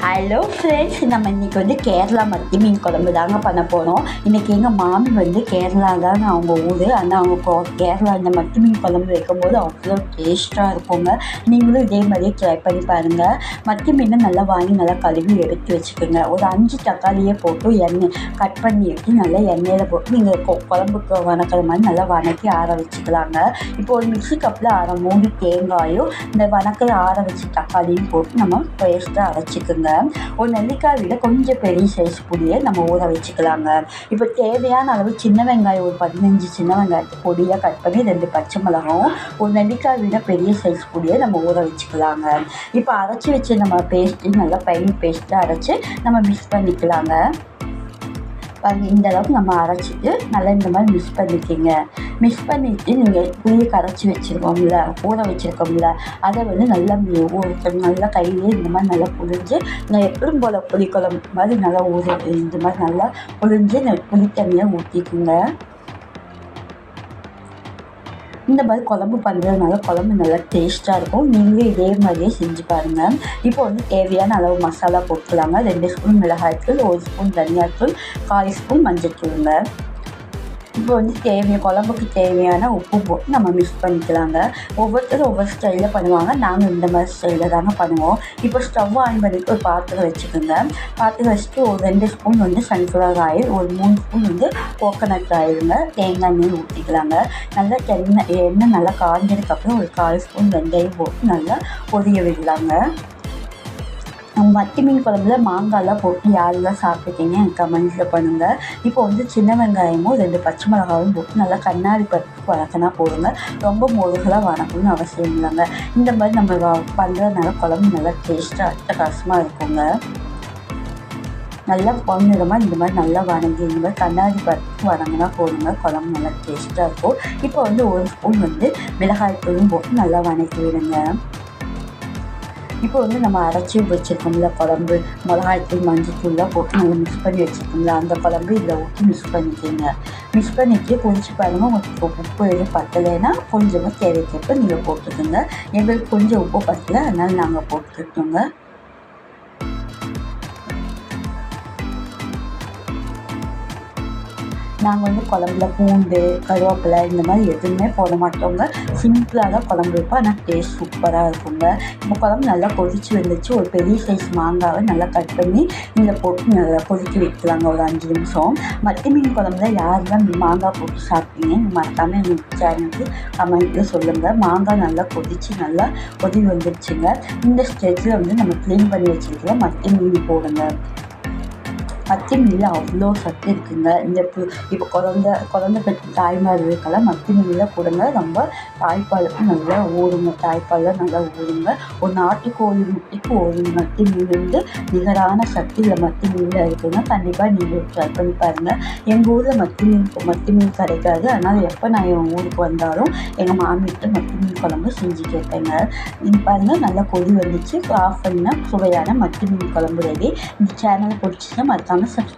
Hello friends நம்ம இன்றைக்கி வந்து கேரளா மத்தி மீன் குழம்பு தாங்க பண்ண போகிறோம் இன்றைக்கி எங்கள் மாமி வந்து கேரளா தான் அவங்க ஊர். ஆனால் அவங்க கோ- கேரளா இந்த மத்தி மீன் குழம்பு வைக்கும்போது அவ்வளோ டேஸ்ட்டாக இருக்குங்க. நீங்களும் இதே மாதிரியே ட்ரை பண்ணி பாருங்கள் மத்தி மீனை நல்லா வாங்கி நல்லா கழுவி எடுத்து வச்சுக்கோங்க. ஒரு அஞ்சு தக்காளியே போட்டு எண்ணெய் கட் பண்ணி எடுத்து நல்லா எண்ணெயில் போட்டு நீங்கள் குழம்புக்கு வணக்கிற மாதிரி நல்லா வணக்கி ஆற வச்சுக்கலாங்க. இப்போ ஒரு மிக்சி கப்பில் அரை மூணு தேங்காயும் இந்த வணக்கிற ஆற வச்சு தக்காளியும் போட்டு நம்ம பேஸ்ட்டாக அரைச்சிக்கோங்க. ஒரு நெல்லிக்காய் விட கொஞ்சம் பெரிய சைஸ் புளியை நம்ம ஊற வச்சுக்கலாங்க. இப்போ தேவையான அளவு சின்ன வெங்காயம் ஒரு பதினஞ்சு சின்ன வெங்காயத்தை பொடியாக கட் பண்ணி ரெண்டு பச்சை மிளகாவும் ஒரு நெல்லிக்காய் விட பெரிய சைஸ் புளியை நம்ம ஊற வச்சுக்கலாங்க. இப்போ அரைச்சி வச்சு நம்ம பேஸ்ட்டு நல்லா பைன் பேஸ்ட்டாக அரைச்சி நம்ம மிக்ஸ் பண்ணிக்கலாங்க. பாருங்க இந்த அளவுக்கு நம்ம அரைச்சிட்டு நல்லா இந்த மாதிரி மிக்ஸ் பண்ணிக்கிங்க. மிக்ஸ் பண்ணிவிட்டு நீங்கள் புளியை கரைச்சி வச்சுருக்கோம்ல ஊற வச்சுருக்கோம்ல அதை வந்து நல்லா மி- ஊற நல்லா கையிலே இந்த மாதிரி நல்லா புழிஞ்சு நான் எப்பவும் போல் புளிக்குழம்பு மாதிரி நல்லா ஊற இந்த மாதிரி நல்லா புழிஞ்சு புளி தண்ணியை ஊற்றிக்குங்க இந்த மாதிரி குழம்பு பண்ணுறதுனால குழம்பு நல்லா டேஸ்ட்டாக இருக்கும். நீங்களும் இதே மாதிரியே செஞ்சு பாருங்கள் இப்போ வந்து தேவையான அளவு மசாலா போட்டுக்கலாங்க. ரெண்டு ஸ்பூன் மிளகாய்த்தூள் ஒரு ஸ்பூன் தனியாத்தூள் கால் ஸ்பூன் மஞ்சள் தூளுங்க இப்போ வந்து தேவையான குழம்புக்கு தேவையான உப்பு போட்டு நம்ம மிக்ஸ் பண்ணிக்கலாங்க. ஒவ்வொருத்தரும் ஒவ்வொரு ஸ்டைலில் பண்ணுவாங்க. நாங்கள் இந்த மாதிரி ஸ்டைலில் தாங்க பண்ணுவோம். இப்போ ஸ்டவ் ஆன் பண்ணிட்டு ஒரு பாத்திரம் வச்சுக்கோங்க. பாத்திரம் வச்சுட்டு ஒரு ரெண்டு ஸ்பூன் வந்து சன்ஃப்ளவர் ஆயில் ஒரு மூணு ஸ்பூன் வந்து கோகோனட் ஆயிலுங்க தேங்காய் எண்ணெய் ஊற்றிக்கலாங்க நல்லா எண்ணெய் எண்ணெய் நல்லா காய்ஞ்சதுக்கப்புறம் ஒரு கால் ஸ்பூன் வெந்தயம் போட்டு நல்லா பொரிய விடலாங்க. நம்ம மத்தி மீன் குழம்புல மாங்காய்லாம் போட்டு யாரெல்லாம் சாப்பிட்டீங்க? எனக்கு கமெண்ட்ஸில் பண்ணுங்கள் இப்போ வந்து சின்ன வெங்காயமும் ரெண்டு பச்சை மிளகாவும் போட்டு நல்லா கண்ணாடி பருப்பு வதக்கினா போடுங்க ரொம்ப முருகலாக வதக்கணும்னு அவசியம் இல்லைங்க. இந்த மாதிரி நம்ம பண்ணுறதுனால குழம்பு நல்லா டேஸ்ட்டாக அட்டகாசமாக இருக்குங்க. நல்லா பொன்னிறமாக இந்த மாதிரி நல்லா வணங்கி இந்த மாதிரி கண்ணாடி பருப்பு வணங்கினா போடுங்க குழம்பு நல்லா டேஸ்ட்டாக இருக்கும். இப்போ வந்து ஒரு ஸ்பூன் வந்து மிளகாய் தூளும் போட்டு நல்லா வணக்கி விடுங்க இப்போ வந்து நம்ம அரைச்சி வச்சுருக்கோம்ல குழம்பு மிளகாய்த்தூள் மஞ்சத்தூள்லாம் போட்டு நல்லா மிக்ஸ் பண்ணி வச்சுருக்கோம்ல அந்த குழம்பு இதில் ஊற்றி மிக்ஸ் பண்ணிக்கோங்க. மிக்ஸ் பண்ணிட்டு கொஞ்சம் பாருங்கள் உங்களுக்கு உப்பு எதுவும் பத்தலைன்னா கொஞ்சமாக தேவைக்கேற்ப நீங்கள் போட்டுக்கோங்க. எங்களுக்கு கொஞ்சம் உப்பு பத்தலை அதனால் நாங்கள் போட்டுக்கிட்டோங்க நாங்கள் வந்து குழம்புல பூண்டு கருவேப்பிலை இந்த மாதிரி எதுவுமே போட மாட்டோங்க. சிம்பிளாக தான் குழம்பு வைப்போம். ஆனால் டேஸ்ட் சூப்பராக இருக்குங்க. இந்த குழம்பு நல்லா கொதிச்சு வந்துச்சு. ஒரு பெரிய சைஸ் மாங்காவை நல்லா கட் பண்ணி இதில் போட்டு நல்லா கொதிக்க வைக்கலாங்க. ஒரு அஞ்சு நிமிஷம். மத்தி மீன் குழம்புல யாரெல்லாம் மாங்காய் போட்டு சாப்பிட்டீங்க மறக்காமல் எங்களுக்கு சேனலுக்கு கமெண்ட்டில் சொல்லுங்கள் மாங்காய் நல்லா கொதிச்சு நல்லா கொதி வந்துருச்சுங்க. இந்த ஸ்டேஜில் வந்து நம்ம க்ளீன் பண்ணி வச்சுருக்கிற மத்தி மீன் போடுங்க. மத்தி மீனில் அவ்வளோ சத்து இருக்குங்க. இந்த இப்போ இப்போ குழந்த குழந்த பெற்ற தாய்மார்களுக்கெல்லாம் மத்தி மீனில் கொடுங்க ரொம்ப தாய்ப்பாலுக்கும் நல்லா ஊறுங்க தாய்ப்பாலில் நல்லா ஊறுங்க ஒரு நாட்டுக்கோழி முட்டைக்கு ஒரு மத்தி மீன் வந்து நிகரான சக்தி இல்லை மத்தி மீனில் இருக்குதுங்க கண்டிப்பாக நீங்கள் ட்ரை பண்ணி பாருங்கள் எங்கள் ஊரில் மத்தி மீன் மத்தி மீன் கிடைக்காது. அதனால் எப்போ நான் என் ஊருக்கு வந்தாலும் எங்கள் மாமிட்டு மத்தி மீன் குழம்பு செஞ்சு கேட்பேங்க. இது பாருங்கள் நல்லா கொதி வந்துச்சு. ஆஃப் பண்ணால் சுவையான மத்தி மீன் குழம்பு ரெடி இந்த சேனலை on the